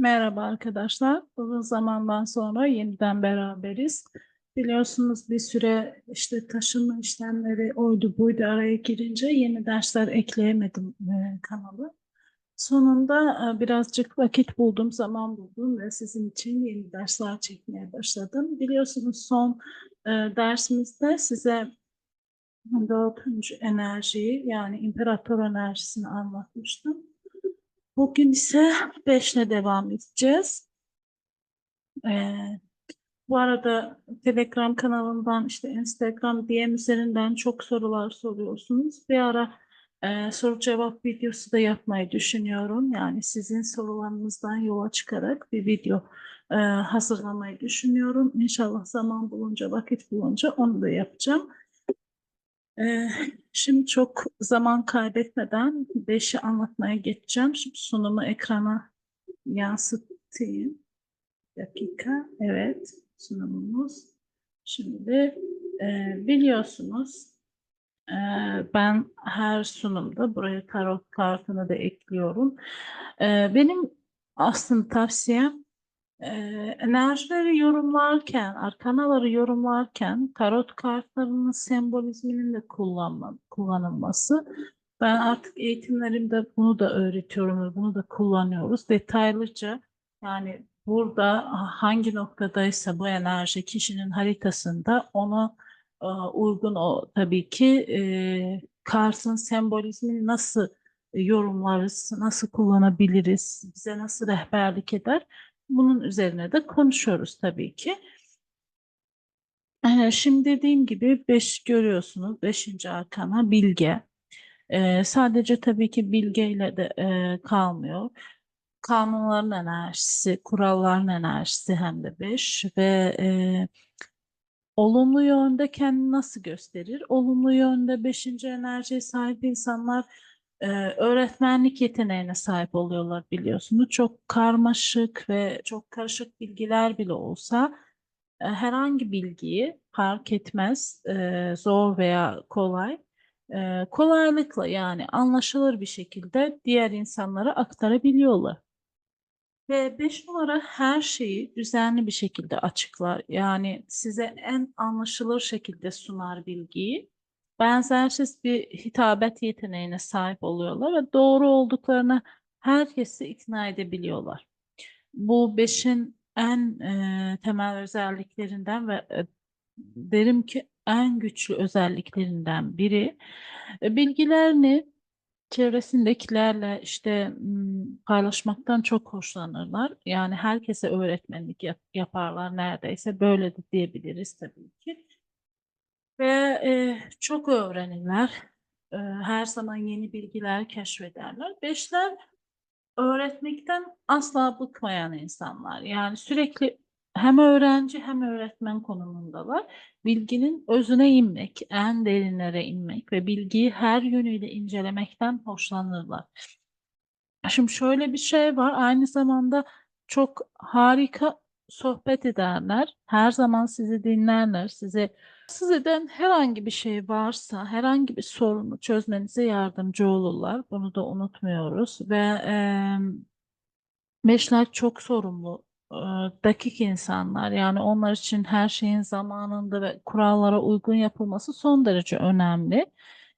Merhaba arkadaşlar. Uzun zamandan sonra yeniden beraberiz. Biliyorsunuz bir süre işte taşınma işlemleri oydu buydu araya girince yeni dersler ekleyemedim e, kanala. Sonunda e, birazcık vakit buldum, zaman buldum ve sizin için yeni dersler çekmeye başladım. Biliyorsunuz son e, dersimizde size dördüncü enerjiyi yani imparator enerjisini anlatmıştım. Bugün ise 5 ile devam edeceğiz. Ee, bu arada Telegram kanalından işte Instagram DM üzerinden çok sorular soruyorsunuz. Bir ara e, soru cevap videosu da yapmayı düşünüyorum. Yani sizin sorularınızdan yola çıkarak bir video e, hazırlamayı düşünüyorum. İnşallah zaman bulunca, vakit bulunca onu da yapacağım. Ee, şimdi çok zaman kaybetmeden 5'i anlatmaya geçeceğim. Şimdi sunumu ekrana yansıtayım. Bir dakika. Evet, sunumumuz. Şimdi e, biliyorsunuz e, ben her sunumda buraya tarot kartını da ekliyorum. E, benim aslında tavsiyem enerjileri yorumlarken, arkanaları yorumlarken tarot kartlarının sembolizminin de kullanma, kullanılması. Ben artık eğitimlerimde bunu da öğretiyorum ve bunu da kullanıyoruz. Detaylıca yani burada hangi noktadaysa bu enerji kişinin haritasında ona e, uygun o tabii ki e, kartın sembolizmini nasıl yorumlarız, nasıl kullanabiliriz, bize nasıl rehberlik eder bunun üzerine de konuşuyoruz tabii ki. Ee, Şimdi dediğim gibi 5 görüyorsunuz. 5. arkana bilge. Ee, sadece tabii ki bilgeyle de e, kalmıyor. Kanunların enerjisi, kuralların enerjisi hem de 5 ve e, olumlu yönde kendini nasıl gösterir? Olumlu yönde 5. enerjiye sahip insanlar e, öğretmenlik yeteneğine sahip oluyorlar biliyorsunuz. Çok karmaşık ve çok karışık bilgiler bile olsa e, herhangi bilgiyi fark etmez, e, zor veya kolay, e, kolaylıkla yani anlaşılır bir şekilde diğer insanlara aktarabiliyorlar. Ve 5 numara her şeyi düzenli bir şekilde açıklar. Yani size en anlaşılır şekilde sunar bilgiyi. Benzersiz bir hitabet yeteneğine sahip oluyorlar ve doğru olduklarını herkesi ikna edebiliyorlar. Bu 5'in en e, temel özelliklerinden ve e, derim ki en güçlü özelliklerinden biri. E, bilgilerini çevresindekilerle işte paylaşmaktan çok hoşlanırlar. Yani herkese öğretmenlik yap- yaparlar neredeyse. Böyle de diyebiliriz tabii ki. Ve e, çok öğrenirler. E, her zaman yeni bilgiler keşfederler. Beşler öğretmekten asla bıkmayan insanlar. Yani sürekli hem öğrenci hem öğretmen konumundalar. Bilginin özüne inmek, en derinlere inmek ve bilgiyi her yönüyle incelemekten hoşlanırlar. Şimdi şöyle bir şey var. Aynı zamanda çok harika sohbet ederler. Her zaman sizi dinlerler. Size sizden herhangi bir şey varsa, herhangi bir sorunu çözmenize yardımcı olurlar. Bunu da unutmuyoruz ve eee Beşler çok sorumlu, e, dakik insanlar. Yani onlar için her şeyin zamanında ve kurallara uygun yapılması son derece önemli.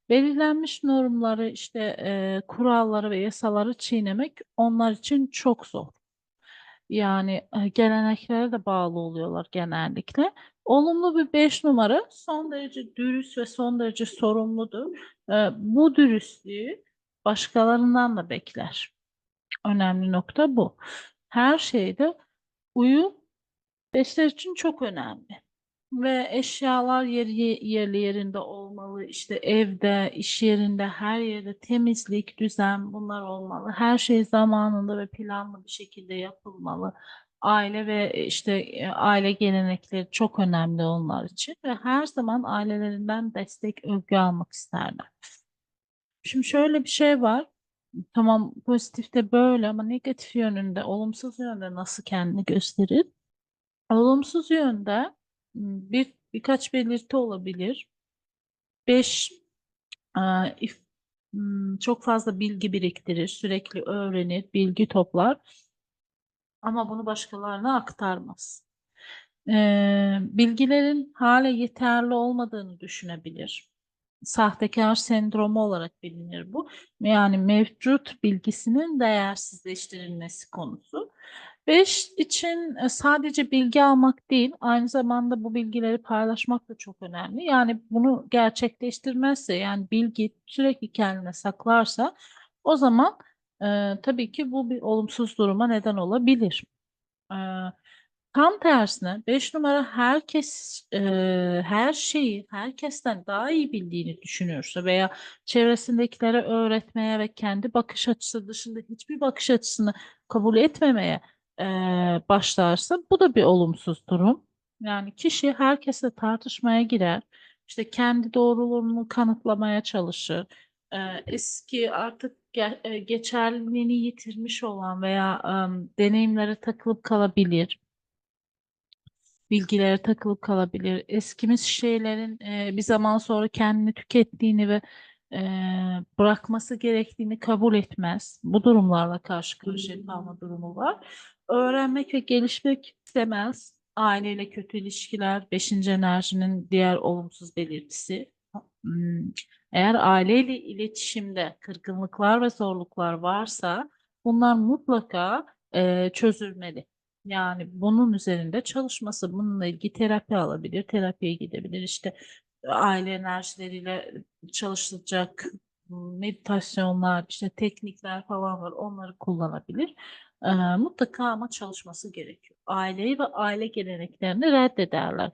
Belirlenmiş normları, işte e, kuralları ve yasaları çiğnemek onlar için çok zor. Yani e, geleneklere de bağlı oluyorlar genellikle. Olumlu bir 5 numara son derece dürüst ve son derece sorumludur. E, bu dürüstlüğü başkalarından da bekler. Önemli nokta bu. Her şeyde uyum beşler için çok önemli. Ve eşyalar yeri, yerli yerinde olmalı. İşte evde, iş yerinde, her yerde temizlik, düzen bunlar olmalı. Her şey zamanında ve planlı bir şekilde yapılmalı. Aile ve işte e, aile gelenekleri çok önemli onlar için ve her zaman ailelerinden destek, övgü almak isterler. Şimdi şöyle bir şey var. Tamam pozitifte böyle ama negatif yönünde, olumsuz yönde nasıl kendini gösterir? Olumsuz yönde bir birkaç belirti olabilir. Beş, e, çok fazla bilgi biriktirir, sürekli öğrenir, bilgi toplar. Ama bunu başkalarına aktarmaz. Eee, bilgilerin hala yeterli olmadığını düşünebilir. Sahtekar sendromu olarak bilinir bu. Yani mevcut bilgisinin değersizleştirilmesi konusu. 5 için e, sadece bilgi almak değil, aynı zamanda bu bilgileri paylaşmak da çok önemli. Yani bunu gerçekleştirmezse, yani bilgi sürekli kendine saklarsa o zaman e, tabii ki bu bir olumsuz duruma neden olabilir. E, tam tersine 5 numara herkes e, her şeyi herkesten daha iyi bildiğini düşünüyorsa veya çevresindekilere öğretmeye ve kendi bakış açısı dışında hiçbir bakış açısını kabul etmemeye e, başlarsa bu da bir olumsuz durum. Yani kişi herkesle tartışmaya girer, işte kendi doğruluğunu kanıtlamaya çalışır. E, eski artık ge- e, geçerliliğini yitirmiş olan veya e, deneyimlere takılıp kalabilir bilgilere takılıp kalabilir. Eskimiş şeylerin e, bir zaman sonra kendini tükettiğini ve e, bırakması gerektiğini kabul etmez. Bu durumlarla karşı karşıya kalma durumu var. Öğrenmek ve gelişmek istemez. Aileyle kötü ilişkiler, beşinci enerjinin diğer olumsuz belirtisi. Hmm, Eğer aileyle iletişimde kırgınlıklar ve zorluklar varsa bunlar mutlaka e, çözülmeli. Yani bunun üzerinde çalışması, bununla ilgili terapi alabilir, terapiye gidebilir. İşte aile enerjileriyle çalışılacak meditasyonlar, işte teknikler falan var. Onları kullanabilir. Ee, mutlaka ama çalışması gerekiyor. Aileyi ve aile geleneklerini reddederler.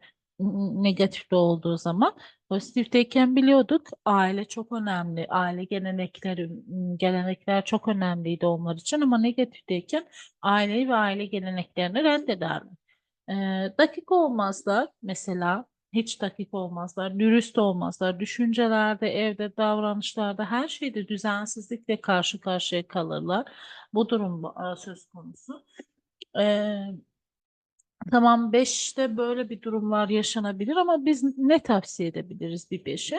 Negatifte olduğu zaman. Pozitifteyken biliyorduk aile çok önemli. Aile gelenekleri, gelenekler çok önemliydi onlar için ama negatifteyken aileyi ve aile geleneklerini reddederler. Ee, dakik olmazlar mesela hiç dakik olmazlar, dürüst olmazlar. Düşüncelerde, evde, davranışlarda her şeyde düzensizlikle karşı karşıya kalırlar. Bu durum e, söz konusu. Ee, tamam 5'te böyle bir durumlar yaşanabilir ama biz ne tavsiye edebiliriz bir 5'e?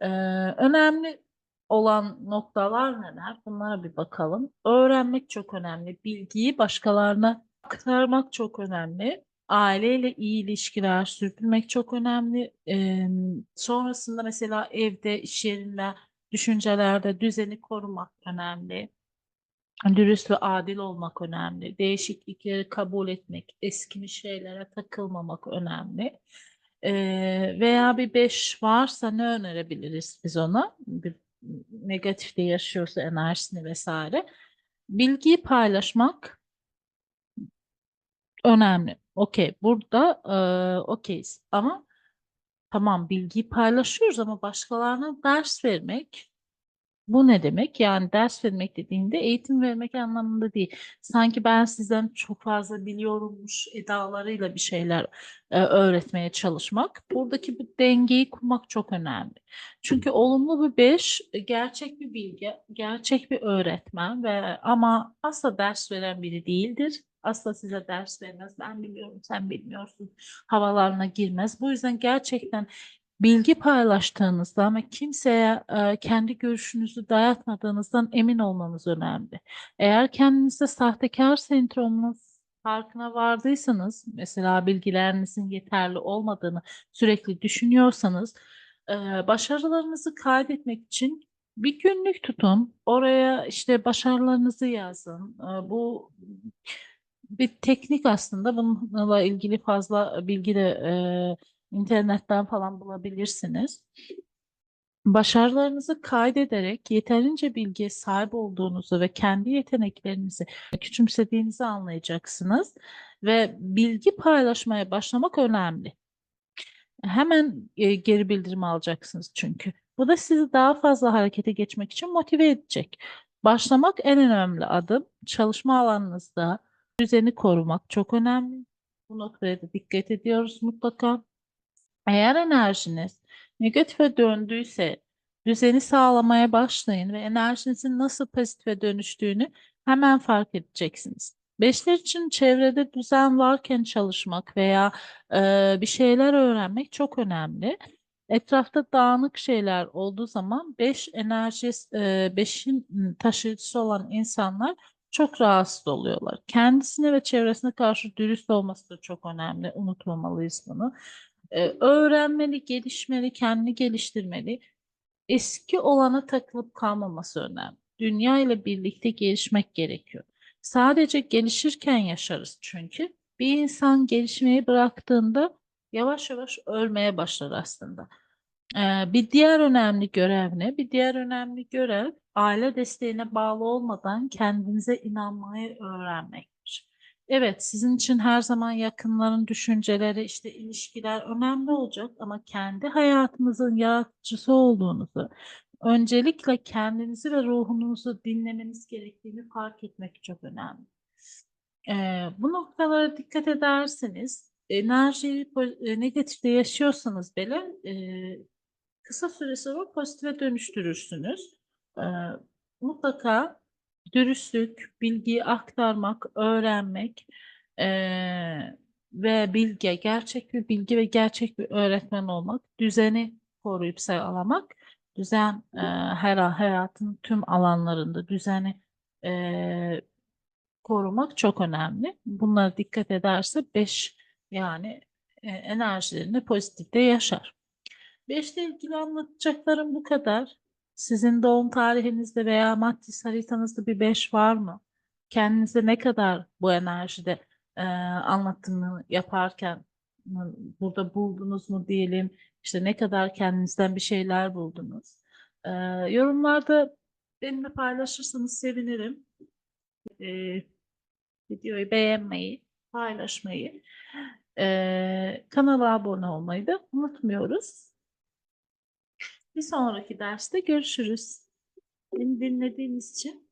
Ee, önemli olan noktalar neler? Bunlara bir bakalım. Öğrenmek çok önemli. Bilgiyi başkalarına aktarmak çok önemli. Aileyle iyi ilişkiler sürdürmek çok önemli. Ee, sonrasında mesela evde, iş yerinde, düşüncelerde düzeni korumak önemli. Dürüst ve adil olmak önemli. Değişiklikleri kabul etmek, eskimiş şeylere takılmamak önemli. Ee, veya bir beş varsa ne önerebiliriz biz ona? Bir negatifte yaşıyorsa enerjisini vesaire. Bilgiyi paylaşmak önemli. Okey, burada e, okeyiz. Ama tamam bilgiyi paylaşıyoruz ama başkalarına ders vermek bu ne demek? Yani ders vermek dediğinde eğitim vermek anlamında değil. Sanki ben sizden çok fazla biliyorummuş edalarıyla bir şeyler e, öğretmeye çalışmak. Buradaki bu dengeyi kurmak çok önemli. Çünkü olumlu bir beş, gerçek bir bilgi, gerçek bir öğretmen ve ama asla ders veren biri değildir. Asla size ders vermez. Ben biliyorum, sen bilmiyorsun. Havalarına girmez. Bu yüzden gerçekten bilgi paylaştığınızda ama kimseye e, kendi görüşünüzü dayatmadığınızdan emin olmanız önemli. Eğer kendinizde sahtekar sendromunun farkına vardıysanız, mesela bilgilerinizin yeterli olmadığını sürekli düşünüyorsanız, e, başarılarınızı kaydetmek için bir günlük tutun. Oraya işte başarılarınızı yazın. E, bu bir teknik aslında. Bununla ilgili fazla bilgi de e, internetten falan bulabilirsiniz. Başarılarınızı kaydederek yeterince bilgiye sahip olduğunuzu ve kendi yeteneklerinizi küçümsediğinizi anlayacaksınız ve bilgi paylaşmaya başlamak önemli. Hemen e, geri bildirim alacaksınız çünkü. Bu da sizi daha fazla harekete geçmek için motive edecek. Başlamak en önemli adım. Çalışma alanınızda düzeni korumak çok önemli. Bu noktaya da dikkat ediyoruz mutlaka. Eğer enerjiniz negatife döndüyse düzeni sağlamaya başlayın ve enerjinizin nasıl pozitife dönüştüğünü hemen fark edeceksiniz. Beşler için çevrede düzen varken çalışmak veya e, bir şeyler öğrenmek çok önemli. Etrafta dağınık şeyler olduğu zaman beş enerji, e, beşin taşıyıcısı olan insanlar çok rahatsız oluyorlar. Kendisine ve çevresine karşı dürüst olması da çok önemli. Unutmamalıyız bunu. Ee, öğrenmeli, gelişmeli, kendini geliştirmeli. Eski olana takılıp kalmaması önemli. Dünya ile birlikte gelişmek gerekiyor. Sadece gelişirken yaşarız çünkü. Bir insan gelişmeyi bıraktığında yavaş yavaş ölmeye başlar aslında. Ee, bir diğer önemli görev ne? Bir diğer önemli görev aile desteğine bağlı olmadan kendinize inanmayı öğrenmektir. Evet, sizin için her zaman yakınların düşünceleri, işte ilişkiler önemli olacak ama kendi hayatınızın yaratıcısı olduğunuzu, öncelikle kendinizi ve ruhunuzu dinlemeniz gerektiğini fark etmek çok önemli. Ee, bu noktalara dikkat ederseniz, enerjiyi e, negatifte yaşıyorsanız bile e, kısa süre sonra pozitife dönüştürürsünüz. Ee, mutlaka dürüstlük, bilgiyi aktarmak, öğrenmek eee, ve bilge, gerçek bir bilgi ve gerçek bir öğretmen olmak, düzeni koruyup sağlamak, düzen eee, her hayatın tüm alanlarında düzeni eee, korumak çok önemli. Bunlara dikkat ederse 5 yani e, enerjilerini pozitifte yaşar. Beşle ilgili anlatacaklarım bu kadar. Sizin doğum tarihinizde veya maddi haritanızda bir beş var mı? Kendinize ne kadar bu enerjide e, anlatımını yaparken burada buldunuz mu diyelim, işte ne kadar kendinizden bir şeyler buldunuz. E, yorumlarda benimle paylaşırsanız sevinirim. E, videoyu beğenmeyi, paylaşmayı, e, kanala abone olmayı da unutmuyoruz. Bir sonraki derste görüşürüz. Beni dinlediğiniz için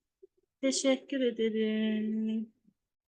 teşekkür ederim.